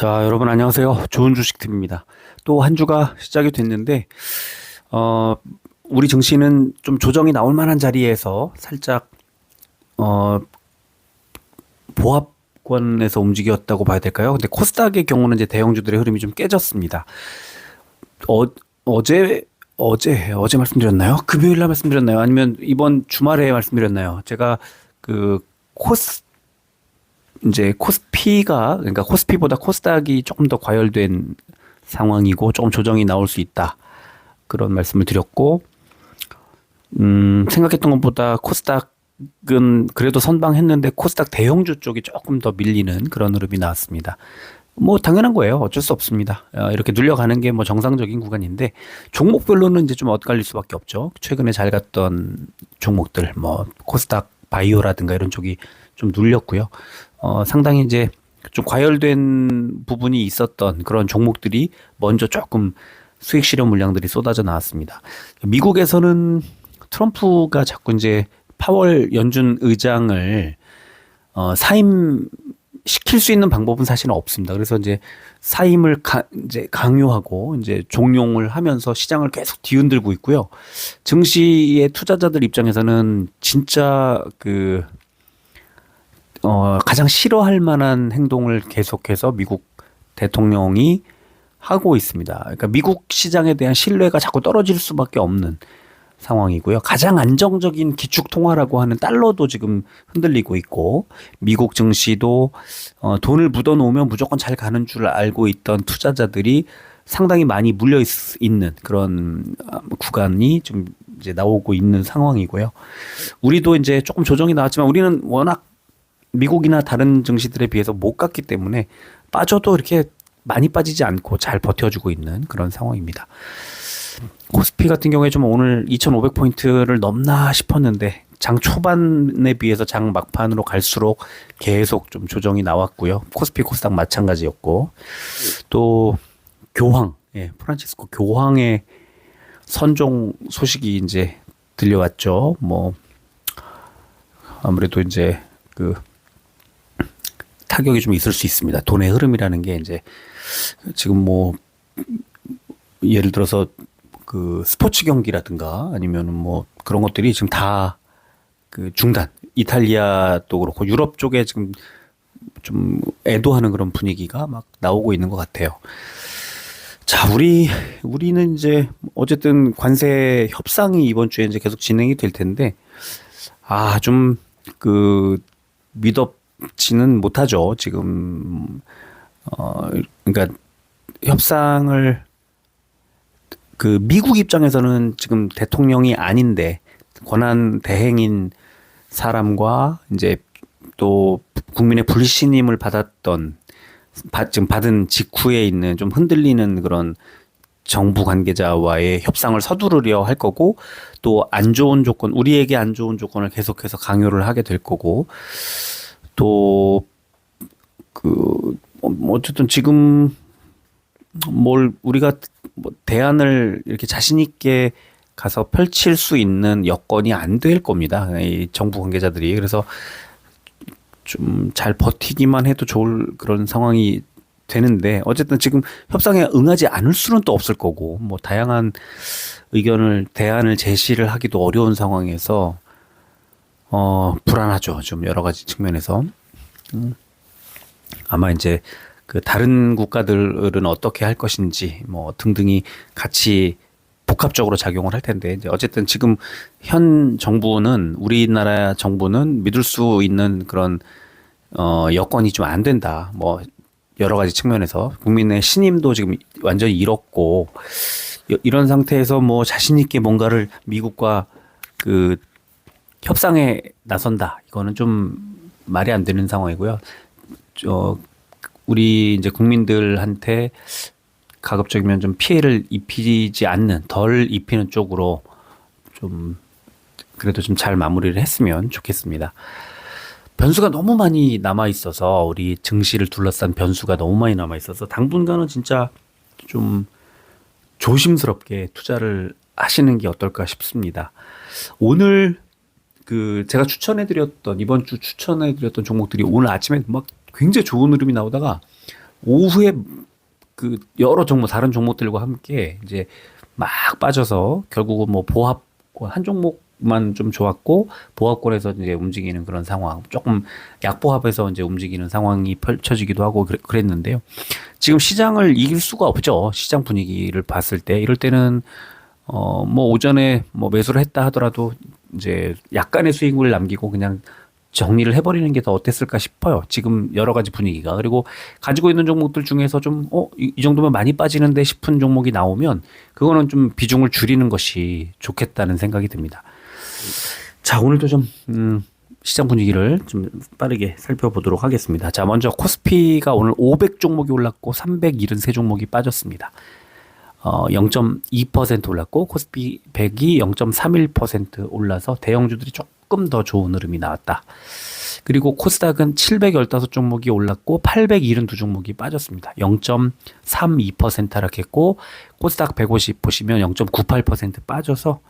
자, 여러분 안녕하세요. 좋은 주식팀입니다. 또 한 주가 시작이 됐는데, 어, 우리 증시는 좀 조정이 나올 만한 자리에서 살짝, 어, 보합권에서 움직였다고 봐야 될까요? 근데 코스닥의 경우는 이제 대형주들의 흐름이 좀 깨졌습니다. 어, 어제, 어제, 어제 말씀드렸나요? 금요일 날 말씀드렸나요? 아니면 이번 주말에 말씀드렸나요? 제가 그 코스, 이제 코스피가 그러니까 코스피보다 코스닥이 조금 더 과열된 상황이고 조금 조정이 나올 수 있다 그런 말씀을 드렸고 음 생각했던 것보다 코스닥은 그래도 선방했는데 코스닥 대형주 쪽이 조금 더 밀리는 그런 흐름이 나왔습니다. 뭐 당연한 거예요. 어쩔 수 없습니다. 어, 이렇게 눌려가는 게 뭐 정상적인 구간인데 종목별로는 이제 좀 엇갈릴 수밖에 없죠. 최근에 잘 갔던 종목들 뭐 코스닥 바이오라든가 이런 쪽이 좀 눌렸고요. 어, 상당히 이제 좀 과열된 부분이 있었던 그런 종목들이 먼저 조금 수익 실현 물량들이 쏟아져 나왔습니다. 미국에서는 트럼프가 자꾸 이제 파월 연준 의장을 어, 사임 시킬 수 있는 방법은 사실은 없습니다. 그래서 이제 사임을 가, 이제 강요하고 이제 종용을 하면서 시장을 계속 뒤흔들고 있고요. 증시의 투자자들 입장에서는 진짜 그 어, 가장 싫어할 만한 행동을 계속해서 미국 대통령이 하고 있습니다. 그러니까 미국 시장에 대한 신뢰가 자꾸 떨어질 수밖에 없는 상황이고요. 가장 안정적인 기축 통화라고 하는 달러도 지금 흔들리고 있고 미국 증시도 어, 돈을 묻어 놓으면 무조건 잘 가는 줄 알고 있던 투자자들이 상당히 많이 물려 있, 있는 그런 어, 구간이 좀 이제 나오고 있는 상황이고요. 우리도 이제 조금 조정이 나왔지만 우리는 워낙 미국이나 다른 증시들에 비해서 못 갔기 때문에 빠져도 이렇게 많이 빠지지 않고 잘 버텨주고 있는 그런 상황입니다. 코스피 같은 경우에 좀 오늘 2,500포인트를 넘나 싶었는데 장 초반에 비해서 장 막판으로 갈수록 계속 좀 조정이 나왔고요. 코스피 코스닥 마찬가지였고 또 교황, 예, 프란치스코 교황의 선종 소식이 이제 들려왔죠. 뭐 아무래도 이제 그 타격이 좀 있을 수 있습니다. 돈의 흐름이라는 게 이제 지금 뭐 예를 들어서 그 스포츠 경기라든가 아니면은 뭐 그런 것들이 지금 다 그 중단. 이탈리아도 그렇고 유럽 쪽에 지금 좀 애도하는 그런 분위기가 막 나오고 있는 것 같아요. 자, 우리 우리는 이제 어쨌든 관세 협상이 이번 주에 이제 계속 진행이 될 텐데 아, 좀그 믿업 지는 못하죠. 지금 어 그러니까 협상을 그 미국 입장에서는 지금 대통령이 아닌데 권한 대행인 사람과 이제 또 국민의 불신임을 받았던 받, 지금 받은 직후에 있는 좀 흔들리는 그런 정부 관계자와의 협상을 서두르려 할 거고 또 안 좋은 조건 우리에게 안 좋은 조건을 계속해서 강요를 하게 될 거고 또그 어쨌든 지금 뭘 우리가 뭐 대안을 이렇게 자신 있게 가서 펼칠 수 있는 여건이 안 될 겁니다. 이 정부 관계자들이 그래서 좀 잘 버티기만 해도 좋을 그런 상황이 되는데 어쨌든 지금 협상에 응하지 않을 수는 또 없을 거고 뭐 다양한 의견을 대안을 제시를 하기도 어려운 상황에서 어 불안하죠 좀 여러 가지 측면에서 음. 아마 이제 그 다른 국가들은 어떻게 할 것인지 뭐 등등이 같이 복합적으로 작용을 할 텐데 이제 어쨌든 지금 현 정부는 우리나라 정부는 믿을 수 있는 그런 어 여건이 좀 안 된다. 뭐 여러 가지 측면에서 국민의 신임도 지금 완전히 잃었고 이런 상태에서 뭐 자신 있게 뭔가를 미국과 그 협상에 나선다. 이거는 좀 말이 안 되는 상황이고요. 저 우리 이제 국민들한테 가급적이면 좀 피해를 입히지 않는 덜 입히는 쪽으로 좀 그래도 좀 잘 마무리를 했으면 좋겠습니다. 변수가 너무 많이 남아 있어서 우리 증시를 둘러싼 변수가 너무 많이 남아 있어서 당분간은 진짜 좀 조심스럽게 투자를 하시는 게 어떨까 싶습니다. 오늘 그 제가 추천해드렸던 이번 주 추천해드렸던 종목들이 오늘 아침에 막 굉장히 좋은 흐름이 나오다가 오후에 그 여러 종목 다른 종목들과 함께 이제 막 빠져서 결국은 뭐 보합 한 종목만 좀 좋았고 보합권에서 이제 움직이는 그런 상황 조금 약보합에서 이제 움직이는 상황이 펼쳐지기도 하고 그랬- 그랬는데요. 지금 시장을 이길 수가 없죠. 시장 분위기를 봤을 때 이럴 때는 어 뭐 오전에 뭐 매수를 했다 하더라도 이제 약간의 수익을 남기고 그냥 정리를 해버리는 게 더 어땠을까 싶어요. 지금 여러 가지 분위기가 그리고 가지고 있는 종목들 중에서 좀 어 이 이 정도면 많이 빠지는데 싶은 종목이 나오면 그거는 좀 비중을 줄이는 것이 좋겠다는 생각이 듭니다. 자 오늘도 좀 음, 시장 분위기를 좀 빠르게 살펴보도록 하겠습니다. 자 먼저 코스피가 오늘 500 종목이 올랐고 373 종목이 빠졌습니다. 어, 0.2% 올랐고 코스피 100이 0.31% 올라서 대형주들이 조금 더 좋은 흐름이 나왔다. 그리고 코스닥은 715 종목이 올랐고 872 종목이 빠졌습니다. 0.32% 하락했고 코스닥 150 보시면 0.98% 빠져서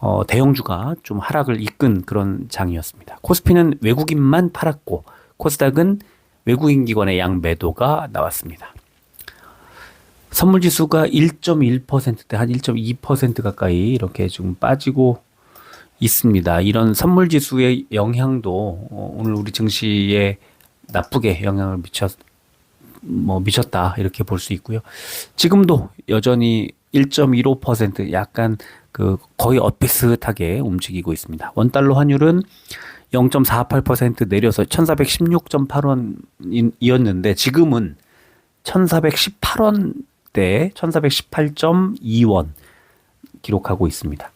어, 대형주가 좀 하락을 이끈 그런 장이었습니다. 코스피는 외국인만 팔았고 코스닥은 외국인 기관의 양 매도가 나왔습니다. 선물 지수가 1.1%대 한 1.2% 가까이 이렇게 지금 빠지고 있습니다. 이런 선물 지수의 영향도 어, 오늘 우리 증시에 나쁘게 영향을 미쳤 뭐 미쳤다 이렇게 볼 수 있고요. 지금도 여전히 1.15% 약간 그 거의 엇비슷하게 움직이고 있습니다. 원 달러 환율은 0.48% 내려서 1416.8원이었는데 지금은 1418원 대 1418.2원 기록하고 있습니다.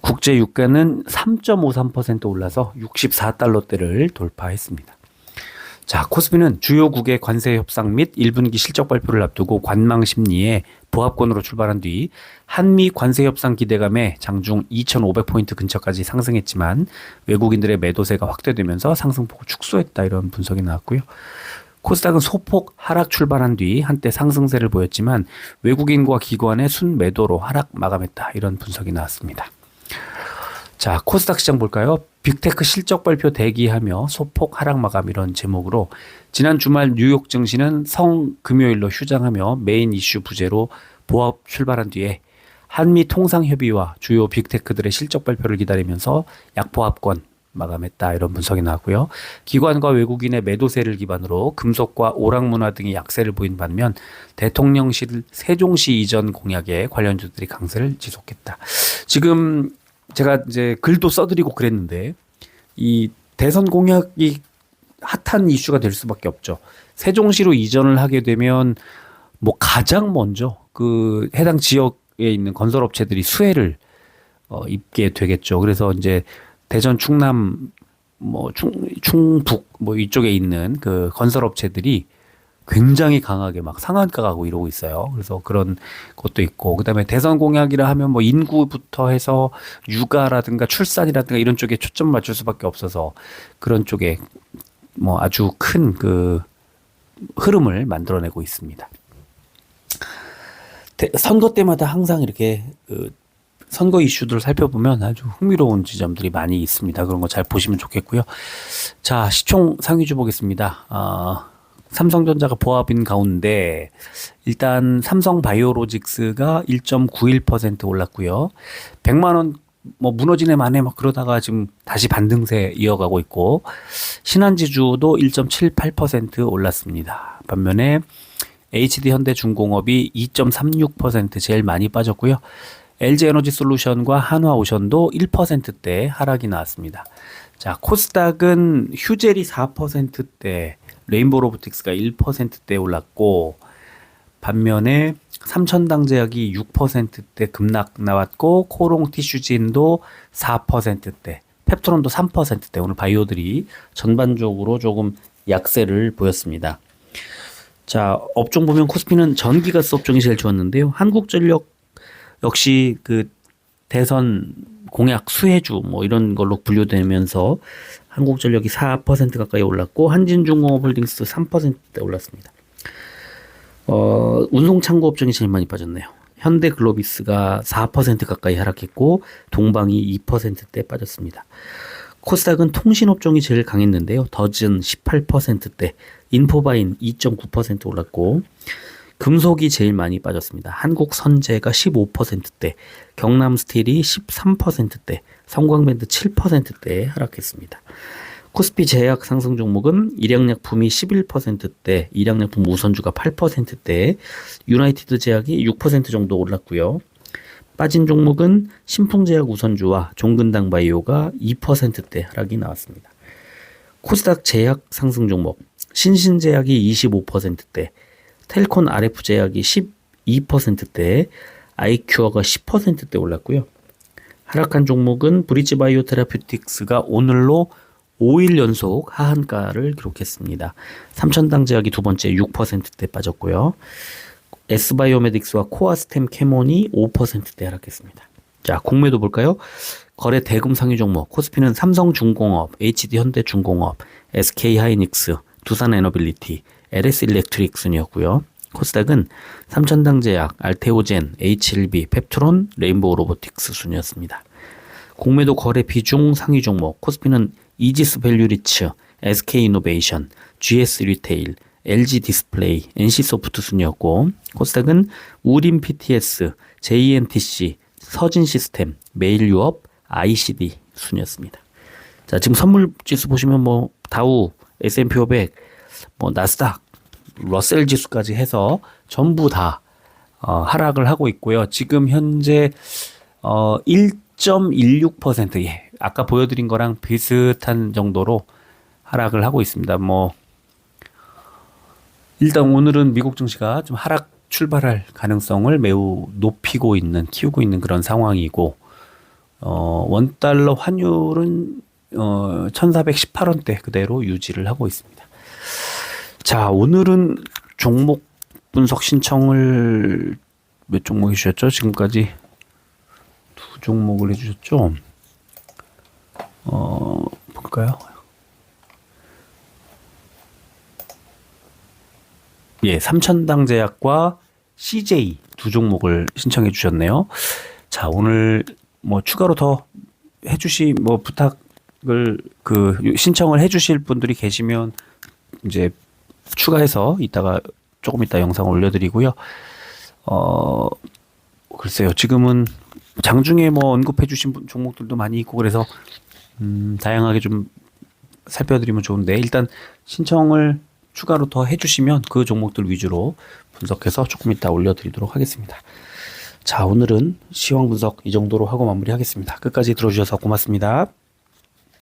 국제 유가는 3.53% 올라서 64달러대를 돌파했습니다. 자, 코스피는 주요국의 관세 협상 및 1분기 실적 발표를 앞두고 관망 심리에 보합권으로 출발한 뒤 한미 관세 협상 기대감에 장중 2,500포인트 근처까지 상승했지만 외국인들의 매도세가 확대되면서 상승폭을 축소했다 이런 분석이 나왔고요. 코스닥은 소폭 하락 출발한 뒤 한때 상승세를 보였지만 외국인과 기관의 순매도로 하락 마감했다 이런 분석이 나왔습니다. 자, 코스닥 시장 볼까요? 빅테크 실적 발표 대기하며 소폭 하락 마감 이런 제목으로 지난 주말 뉴욕 증시는 성 금요일로 휴장하며 메인 이슈 부재로 보합 출발한 뒤에 한미 통상 협의와 주요 빅테크들의 실적 발표를 기다리면서 약보합권 마감했다 이런 분석이 나왔고요. 기관과 외국인의 매도세를 기반으로 금속과 오락 문화 등이 약세를 보인 반면 대통령실 세종시 이전 공약에 관련주들이 강세를 지속했다. 지금 제가 이제 글도 써드리고 그랬는데 이 대선 공약이 핫한 이슈가 될 수밖에 없죠. 세종시로 이전을 하게 되면 뭐 가장 먼저 그 해당 지역에 있는 건설업체들이 수혜를 어, 입게 되겠죠. 그래서 이제 대전 충남 뭐 충, 충북 뭐 이쪽에 있는 그 건설 업체들이 굉장히 강하게 막 상한가 가고 이러고 있어요. 그래서 그런 것도 있고 그다음에 대선 공약이라 하면 뭐 인구부터 해서 육아라든가 출산이라든가 이런 쪽에 초점 맞출 수밖에 없어서 그런 쪽에 뭐 아주 큰 그 흐름을 만들어내고 있습니다. 대- 선거 때마다 항상 이렇게 그 선거 이슈들을 살펴보면 아주 흥미로운 지점들이 많이 있습니다. 그런 거 잘 보시면 좋겠고요. 자, 시총 상위주 보겠습니다. 아, 삼성전자가 보합인 가운데 일단 삼성 바이오로직스가 1.91% 올랐고요. 100만 원 뭐 무너지네 마네 막 그러다가 지금 다시 반등세 이어가고 있고 신한지주도 1.78% 올랐습니다. 반면에 HD 현대중공업이 2.36% 제일 많이 빠졌고요. LG 에너지 솔루션과 한화 오션도 1%대 하락이 나왔습니다. 자, 코스닥은 휴젤이 4%대, 레인보우 로보틱스가 1%대 올랐고 반면에 삼천당제약이 6%대 급락 나왔고 코롱 티슈진도 4%대, 펩토론도 3%대 오늘 바이오들이 전반적으로 조금 약세를 보였습니다. 자, 업종 보면 코스피는 전기가스 업종이 제일 좋았는데요. 한국전력 역시 그 대선 공약 수혜주 뭐 이런 걸로 분류되면서 한국전력이 4% 가까이 올랐고 한진중공업홀딩스도 3%대 올랐습니다. 어, 운송창고 업종이 제일 많이 빠졌네요. 현대글로비스가 4% 가까이 하락했고 동방이 2%대 빠졌습니다. 코스닥은 통신업종이 제일 강했는데요. 더즌 18%대, 인포바인 2.9% 올랐고, 금속이 제일 많이 빠졌습니다. 한국선제가 15%대, 경남 스틸이 13%대, 성광밴드 7%대 하락했습니다. 코스피 제약 상승 종목은 일양약품이 11%대, 일양약품 우선주가 8%대, 유나이티드 제약이 6% 정도 올랐고요. 빠진 종목은 신풍제약 우선주와 종근당 바이오가 2%대 하락이 나왔습니다. 코스닥 제약 상승 종목 신신제약이 25%대, 텔콘 RF 제약이 12%대, 아이큐어가 10%대 올랐고요. 하락한 종목은 브리지 바이오 테라퓨틱스가 오늘로 5일 연속 하한가를 기록했습니다. 삼천당 제약이 두 번째 6%대 빠졌고요. S바이오메딕스와 코아스템 캐몬이 5%대 하락했습니다. 자, 공매도 볼까요? 거래 대금 상위 종목 코스피는 삼성중공업, HD현대중공업, SK하이닉스, 두산에너빌리티, LS일렉트릭 순이었고요. 코스닥은 삼천당제약, 알테오젠, H1B, 펩트론, 레인보우 로보틱스 순이었습니다. 공매도 거래 비중 상위 종목 코스피는 이지스 밸류리츠, SK이노베이션, GS 리테일, LG 디스플레이, NC소프트 순이었고 코스닥은 우림 PTS, JNTC, 서진 시스템, 메일유업, ICD 순이었습니다. 자, 지금 선물 지수 보시면 뭐 다우, S&P 500, 뭐 나스닥, 러셀 지수까지 해서 전부 다 어, 하락을 하고 있고요. 지금 현재 어 1.16% 예. 아까 보여드린 거랑 비슷한 정도로 하락을 하고 있습니다. 뭐 일단 오늘은 미국 증시가 좀 하락 출발할 가능성을 매우 높이고 있는 키우고 있는 그런 상황이고 어, 원 달러 환율은 어, 1,418원대 그대로 유지를 하고 있습니다. 자, 오늘은 종목 분석 신청을 몇 종목 해주셨죠? 지금까지 두 종목을 해주셨죠? 어, 볼까요? 예, 삼천당 제약과 CJ 두 종목을 신청해 주셨네요. 자, 오늘 뭐 추가로 더 해주시 뭐 부탁을 그 신청을 해주실 분들이 계시면 이제 추가해서 이따가 조금 이따 영상 올려드리고요. 어 글쎄요, 지금은 장중에 뭐 언급해주신 분- 종목들도 많이 있고 그래서 음, 다양하게 좀 살펴드리면 좋은데 일단 신청을 추가로 더 해주시면 그 종목들 위주로 분석해서 조금 이따 올려드리도록 하겠습니다. 자, 오늘은 시황 분석 이 정도로 하고 마무리하겠습니다. 끝까지 들어주셔서 고맙습니다.